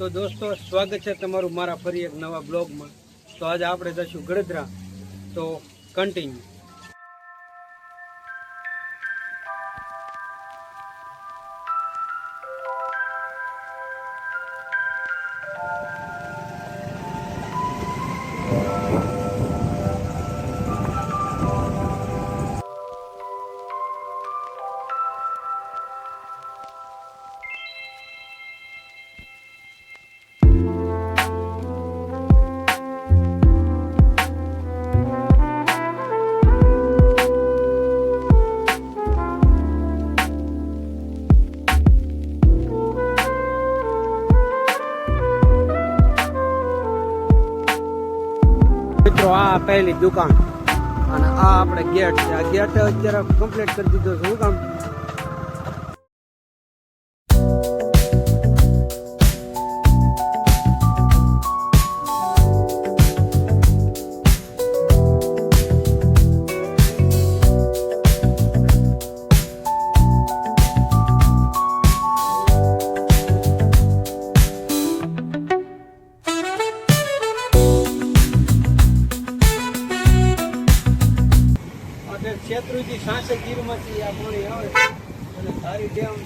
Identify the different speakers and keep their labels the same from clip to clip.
Speaker 1: તો દોસ્તો, સ્વાગત છે તમારું મારા ફરી એક નવા બ્લોગમાં. તો આજે આપણે જઈશું ગળદરા તો કન્ટિન્યુ પહેલી દુકાન. અને આ આપણે ગેટ છે. આ ગેટ અત્યારે કમ્પ્લીટ કરી દીધો છે. કામ?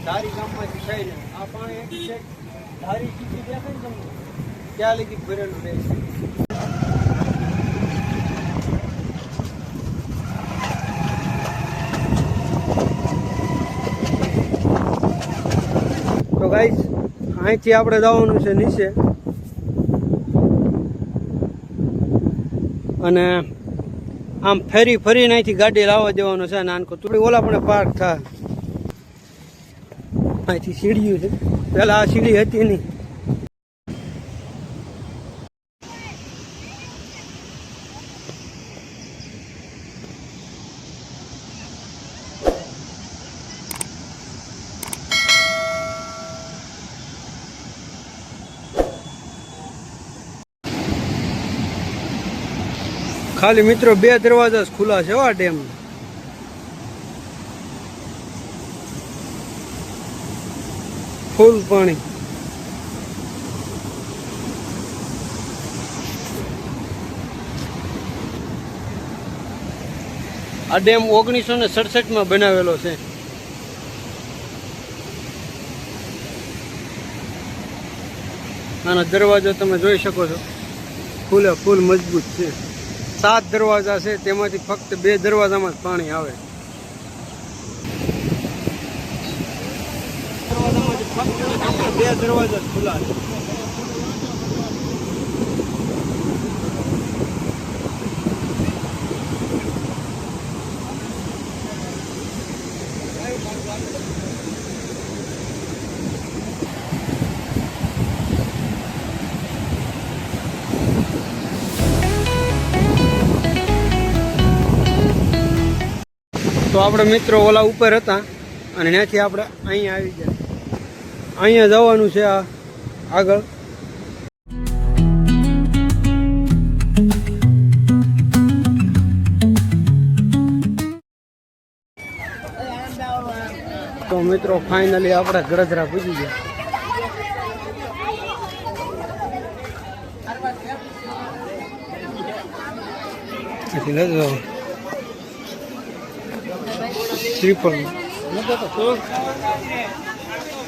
Speaker 1: ધારી ગામમાં ગામમાંથી આ પાણી એક છે. ધારી કીધી દેખાય તમને? ત્યાં લગી ભરેલું રહે છે? તો ગાઈસ અહીંથી આપણે જવાનું છે નીચે. અને આમ ફેરી ફરીને અહીંથી ગાડી લાવવા દેવાનું છે નાનકો થોડી ઓલા પણ પાર્ક થાય. અહીંથી સીડીયું છે. પેલા આ સીડી હતી નહીં. ખાલી મિત્રો બે દરવાજા જ ખુલ્લા છે વા ડેમ ફૂલ પાણી. આ ડેમ ઓગણીસો ને સડસઠમાં બનાવેલો છે. આનો દરવાજો તમે જોઈ શકો છો. ફૂલે ફૂલ મજબૂત છે. સાત દરવાજા છે, તેમાંથી ફક્ત બે દરવાજામાં જ પાણી આવે દરવાજામાંથી ફક્ત ને ફક્ત બે દરવાજા ખુલ્લા છે તો આપણે મિત્રો ઓલા ઉપર હતા અને ત્યાંથી આપણે અહીંયા આવી ગયા. અહીંયા જવાનું છે આ આગળ. તો મિત્રો ફાઇનલી આપણે ગળદરા પૂજી ગયા. અહીંથી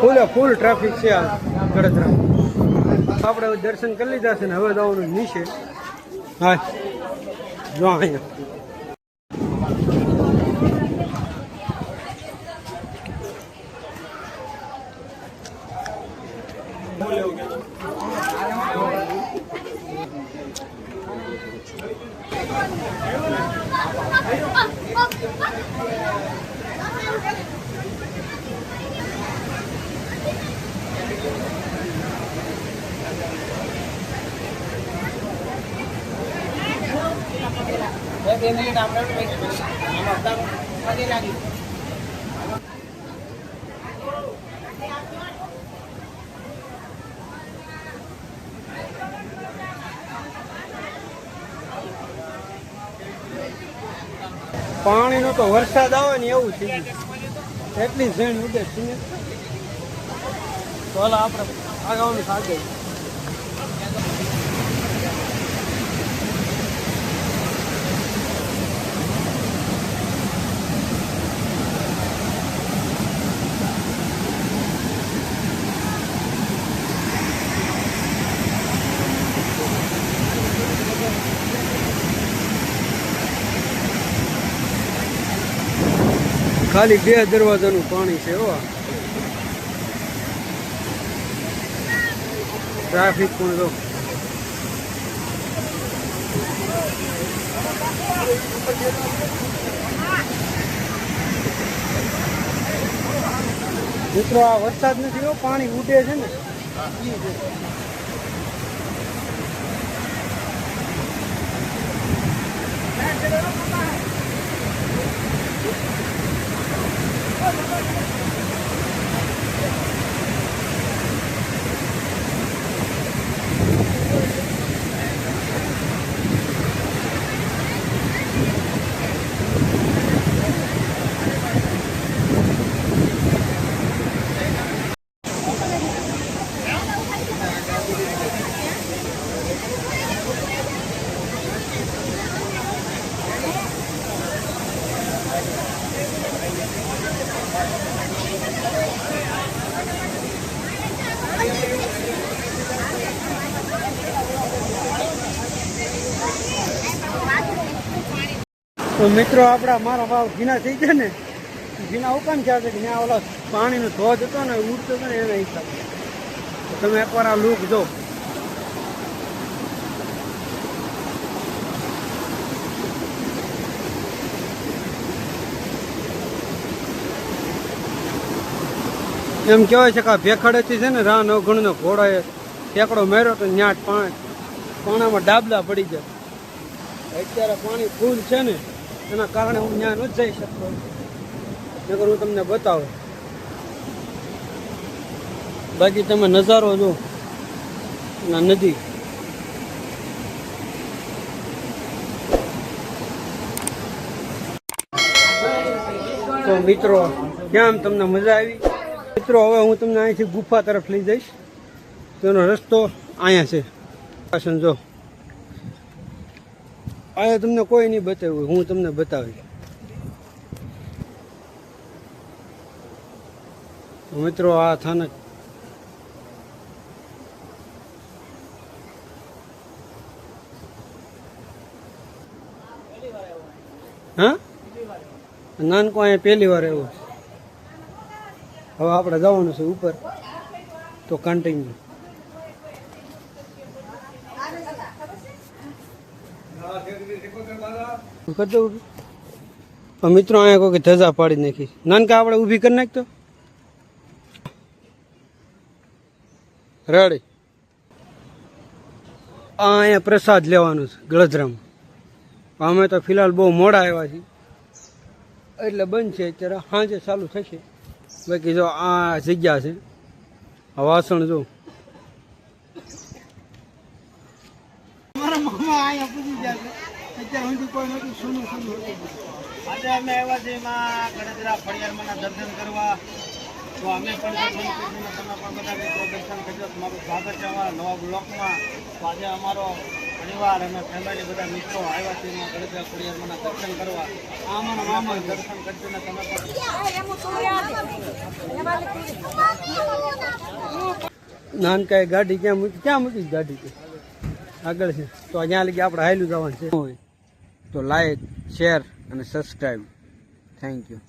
Speaker 1: ફૂલે, ફૂલ ટ્રાફિક છે આ ગડતરા આપણે દર્શન કરી લીધા છે ને હવે જવાનું નીચે. હા. જો અહીંયા. પાણીનો તો વરસાદ આવે ને એવું છે. એટલી ઝેણ ઉડે છે ને. આપણે આગળનું સાગે ખાલી બે દરવાજાનું પાણી છે, હો. ટ્રાફિક પણ તો મિત્રો, આ વરસાદ નથી, હો. પાણી ઉડે છે ને. ઈ છે. તો મિત્રો આપણા મારો ભાવ ભીના થઈ ગયા ને, ભીના હુકામ થયા છે કે ત્યાં ઓલા પાણીનો ધોધ હતો ને, ઉડતો હતો ને એના હિસાબે. તમે એકવાર આ લૂક જો. એમ કહેવાય છે કે આ ભેખડેથી છે ને રા નવગણનો ઘોડાએ ટેકડો મેર્યો તો ન્યાટ પાણી, પાણામાં ડાબલા પડી ગયા અત્યારે પાણી ફૂલ છે ને એના કારણે હું ત્યાં ન જઈ શકતો. નગર હું તમને બતાવું. બાકી તમે નજારો જો ના નદી. તો મિત્રો કેમ તમને મજા આવી? મિત્રો, હવે હું તમને અહીંથી ગુફા તરફ લઈ જઈશ. તેનો રસ્તો અહીંયા છે. જો. અહીંયા તમને કોઈ નહીં બતાવ્યું, હું તમને બતાવી મિત્રો, આ થાનક હા? નાનકો અહીંયા પહેલી વાર આવ્યો હવે આપણે જવાનું છે ઉપર. તો કન્ટિન્યુ કરી દઉં મિત્રો અહીંયા કોઈ ધજા પાડી નાખી. નાનકા આપણે ઊભી કરી નાખતો રેડી આ અહીંયા પ્રસાદ લેવાનું છે, ગળદરામાં. અમે તો ફિલહાલ બહુ મોડા આવ્યા છીએ. એટલે બંધ છે અત્યારે, સાંજે ચાલુ થશે. બાકી જો આ જગ્યા છે, આ વાસણ જો. મારા મામા અહીંયા પૂછી છે. અત્યારે સુધી કોઈ નથી સુનું સુનું
Speaker 2: આજે અમે આવ્યા છીએ એમાં ગણેશરા ફળિયારમાંના દર્શન કરવા. તો અમે પણ તમે પણ બધા મિત્રો દર્શન કર્યો મારું સ્વાગત છે અમારા નવા બ્લોકમાં. તો આજે અમારો પરિવાર અને ફેમિલી બધા મિત્રો આવ્યા છીએ એમાં ગણેશરા ખોડિયારમાંના દર્શન કરવા. આમાં મામા દર્શન કરજો ને તમે પણ.
Speaker 1: નાનકાએ ગાડી ક્યાં મૂકી ક્યાં મૂકી ગાડી? આગળ છે. તો અહીંયા લગી આપણે હાયલું જવાનું છે. તો લાઈક શેર અને સબસ્ક્રાઈબ થેન્ક યુ